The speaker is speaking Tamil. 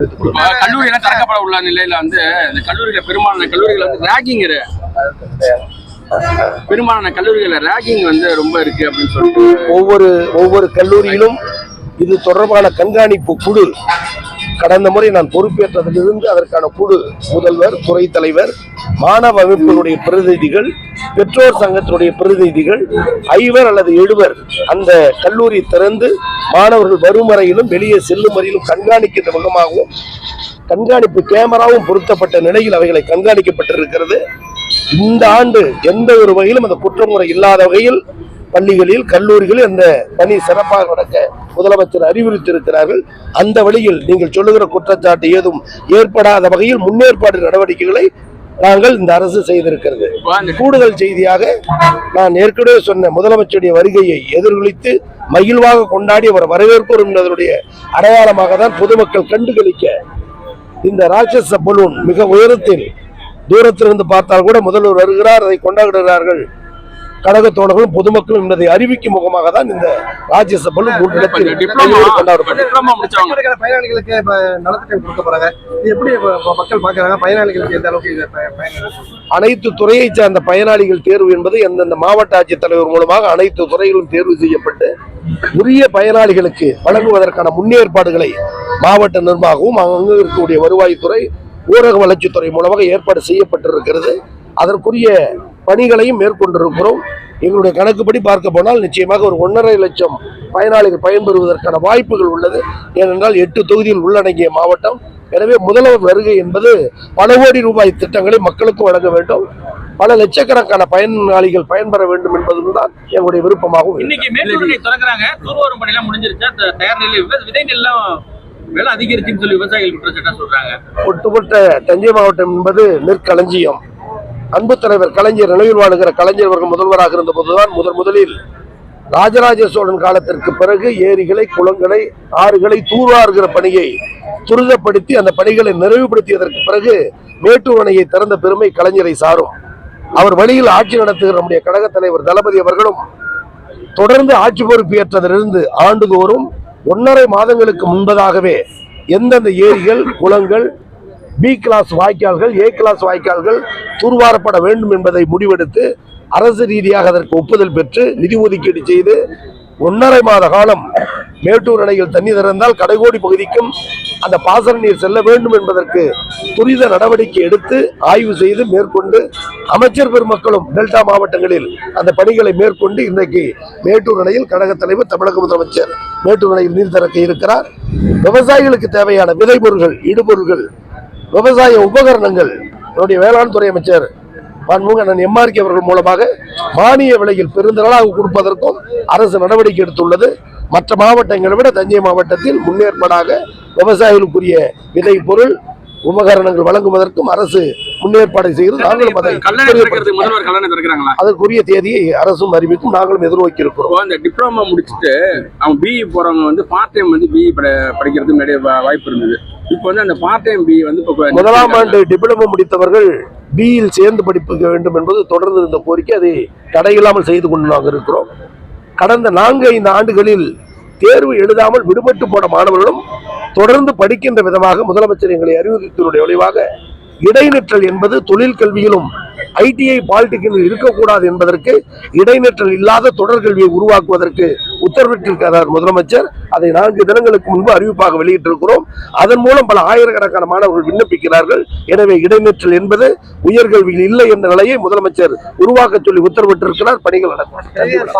இப்ப திறக்கப்பட உள்ள நிலையில வந்து இந்த கல்லூரியில பெரும்பாலான கல்லூரிகள் வந்து ரேகிங் பெரும்பாலான கல்லூரிகள்ல ரேகிங் வந்து ரொம்ப இருக்கு அப்படின்னு சொல்லிட்டு ஒவ்வொரு ஒவ்வொரு கல்லூரியிலும் இது தொடர்பான கண்காணிப்பு குழு கடந்த முறை நான் பொறுப்பேற்றதிலிருந்து அதற்கான குழு முதல்வர் துறை தலைவர் மாணவ அமைப்புகளுடைய பிரதிநிதிகள் பெற்றோர் சங்கத்தினுடைய பிரதிநிதிகள் ஐவர் அல்லது எழுவர் அந்த கல்லூரி திறந்து மாணவர்கள் வரும் வரையிலும் வெளியே செல்லும் வரையிலும் கண்காணிக்கின்ற முகமாகவும் கண்காணிப்பு கேமராவும் பொருத்தப்பட்ட நிலையில் அவைகளை கண்காணிக்கப்பட்டிருக்கிறது. இந்த ஆண்டு எந்த ஒரு வகையிலும் அந்த குற்றமுறை இல்லாத வகையில் பள்ளிகளில் கல்லூரிகளில் அந்த பணி சிறப்பாக நடக்க முதலமைச்சர் அறிவுறுத்தியிருக்கிறார்கள். அந்த வழியில் நீங்கள் சொல்லுகிற குற்றச்சாட்டு ஏதும் ஏற்படாத வகையில் முன்னேற்பாடு நடவடிக்கைகளை நாங்கள் இந்த அரசு செய்திருக்கிறது. கூடுதல் செய்தியாக நான் ஏற்கனவே சொன்ன முதலமைச்சருடைய வருகையை எதிர்கொலித்து மகிழ்வாக கொண்டாடி அவர் வரவேற்போம் என்பதனுடைய அடையாளமாக தான் பொதுமக்கள் கண்டுகளிக்க இந்த ராட்சச பலூன் மிக உயரத்தில் தூரத்திலிருந்து பார்த்தால் கூட முதல்வர் வருகிறார் அதை கொண்டாடுகிறார்கள். கழக தோழர்களும் பொதுமக்களும் என்பதை அறிவிக்கும் முகமாக தான் இந்த பலூன் மூன்று பயனாளிகளுக்கு இப்ப நலத்திட்டம் கொடுக்க போறாங்க. இது எப்படி மக்கள் பாக்குறாங்க பயனாளிகளுக்கு எந்த அளவுக்கு அனைத்து துறையைச் சார்ந்த பயனாளிகள் தேர்வு என்பது எந்தெந்த மாவட்ட ஆட்சித்தலைவர் மூலமாக அனைத்து துறைகளும் தேர்வு செய்யப்பட்டு உரிய பயனாளிகளுக்கு வழங்குவதற்கான முன்னேற்பாடுகளை மாவட்ட நிர்வாகமும் அங்கு இருக்கக்கூடிய வருவாய்த்துறை ஊரக வளர்ச்சித்துறை மூலமாக ஏற்பாடு செய்யப்பட்டிருக்கிறது. அதற்குரிய பணிகளையும் மேற்கொண்டிருக்கிறோம். எங்களுடைய கணக்குப்படி பார்க்க போனால் நிச்சயமாக ஒரு ஒன்றரை லட்சம் பயனாளிகள் பயன்பெறுவதற்கான வாய்ப்புகள் உள்ளது. ஏனென்றால் எட்டு தொகுதியில் உள்ளடங்கிய மாவட்டம். எனவே முதல்வர் வருகை என்பது பல கோடி ரூபாய் திட்டங்களை மக்களுக்கு வழங்க வேண்டும். பல லட்சக்கணக்கான பயனாளிகள் பயன்பெற வேண்டும் என்பதும் தான் எங்களுடைய விருப்பமாகவும். இன்னைக்கு மேட்டூர் தொடங்குறாங்க தூர்வாரும் பணி எல்லாம் முடிஞ்சிருச்சா. த- தயார் நிலையில் விதை- விதை நெல்லாம் விலை அதிகரிச்சுன்னு சொல்லி விவசாயிகள் குற்றச்சாட்டா சொல்றாங்க. ஒட்டுமொத்த தஞ்சை மாவட்டம் என்பது நெற்களஞ்சியம். அன்பு தலைவர் கலைஞர் நினைவில் வாழுகிற கலைஞர் அவர்கள் முதல்வராக இருந்த போதுதான் முதன் முதலில் ராஜராஜ சோழன் காலத்திற்கு பிறகு ஏரிகளை குளங்களை ஆறுகளை தூர்வாருகிற பணியை துரிதப்படுத்தி அந்த பணிகளை நிறைவுபடுத்தியதற்கு பிறகு மேட்டூர் அணையை திறந்த பெருமை கலைஞரை சாரும். அவர் வழியில் ஆட்சி நடத்துகிற நம்முடைய கழக தலைவர் தளபதி அவர்களும் தொடர்ந்து ஆட்சி பொறுப்பு ஏற்றதிலிருந்து ஆண்டுதோறும் ஒன்றரை மாதங்களுக்கு முன்பதாகவே எந்தெந்த ஏரிகள் குளங்கள் பி கிளாஸ் வாய்க்கால்கள் ஏ கிளாஸ் வாய்க்கால்கள் தூர்வாரப்பட வேண்டும் என்பதை முடிவெடுத்து அரசு ரீதியாக அதற்கு ஒப்புதல் பெற்று நிதி ஒதுக்கீடு செய்து ஒன்றரை மாத காலம் மேட்டூர் அணையில் தண்ணி திறந்தால் கடைகோடி பகுதிக்கும் அந்த பாசன நீர் செல்ல வேண்டும் என்பதற்கு துரித நடவடிக்கை எடுத்து ஆய்வு செய்து மேற்கொண்டு அமைச்சர் பெருமக்களும் டெல்டா மாவட்டங்களில் அந்த பணிகளை மேற்கொண்டு இன்றைக்கு மேட்டூர் அணையில் கழக தலைவர் தமிழக முதலமைச்சர் மேட்டூர் அணையில் நீர் திறக்க இருக்கிறார். விவசாயிகளுக்கு தேவையான விதைப்பொருள்கள் இடுபொருள்கள் விவசாய உபகரணங்கள். என்னுடைய வேளாண் துறை அமைச்சர் மாண்புமிகு அண்ணன் எம்ஆர்கே அவர்கள் மூலமாக மானிய விலையில் பெருந்திரளாக கொடுப்பதற்கும் அரசு நடவடிக்கை எடுத்துள்ளது. மற்ற மாவட்டங்களை விட தஞ்சை மாவட்டத்தில் முன்னேற்பாடாக விவசாயிகளுக்குரிய விதை பொருள் உபகரணங்கள் வழங்குவதற்கும் அரசு முன்னேற்பாடு செய்கிறது. நாங்களும் அதை அதற்குரிய தேதியை அரசும் அறிவிக்கும் நாங்களும் எதிர்நோக்கி இருக்கிறோம் அந்த டிப்ளமோ முடிச்சுட்டு அவங்க பிஇ போறவங்க வந்து பார்ட் டைம் வந்து பிஇ படிக்கிறதுக்கு நிறைய வாய்ப்பு இருந்தது. இப்போ வந்து அந்த பார்ட் டைம் பிஇ வந்து முதலாம் ஆண்டு டிப்ளமோ முடித்தவர்கள் பியில் சேர்ந்து படிக்க வேண்டும் என்பது தொடர்ந்து இருந்த கோரிக்கை அதை தடையில்லாமல் செய்து கொண்டு நாங்கள் இருக்கிறோம். கடந்த நான்கு ஐந்து ஆண்டுகளில் தேர்வு எழுதாமல் விடுபட்டு போன மாணவர்களும் தொடர்ந்து படிக்கின்ற விதமாக முதலமைச்சர் எங்களை அறிவுறுத்தினுடைய விளைவாக இடைநிற்றல் என்பது தொழில் கல்வியிலும் ஐடிஐ பாலிடெக்னிக் இருக்கக்கூடாது என்பதற்கு இடைநிற்றல் இல்லாத தொடர்கல்வியை உருவாக்குவதற்கு உத்தரவிட்டிருக்கிறார் முதலமைச்சர். அதை நான்கு தினங்களுக்கு முன்பு அறிவிப்பாக வெளியிட்டிருக்கிறோம். அதன் மூலம் பல ஆயிரக்கணக்கான மாணவர்கள் விண்ணப்பிக்கிறார்கள். எனவே இடைநிற்றல் என்பது உயர்கல்வியில் இல்லை என்ற நிலையை முதலமைச்சர் உருவாக்க சொல்லி உத்தரவிட்டிருக்கிறார். பணிகள் நடக்கும்.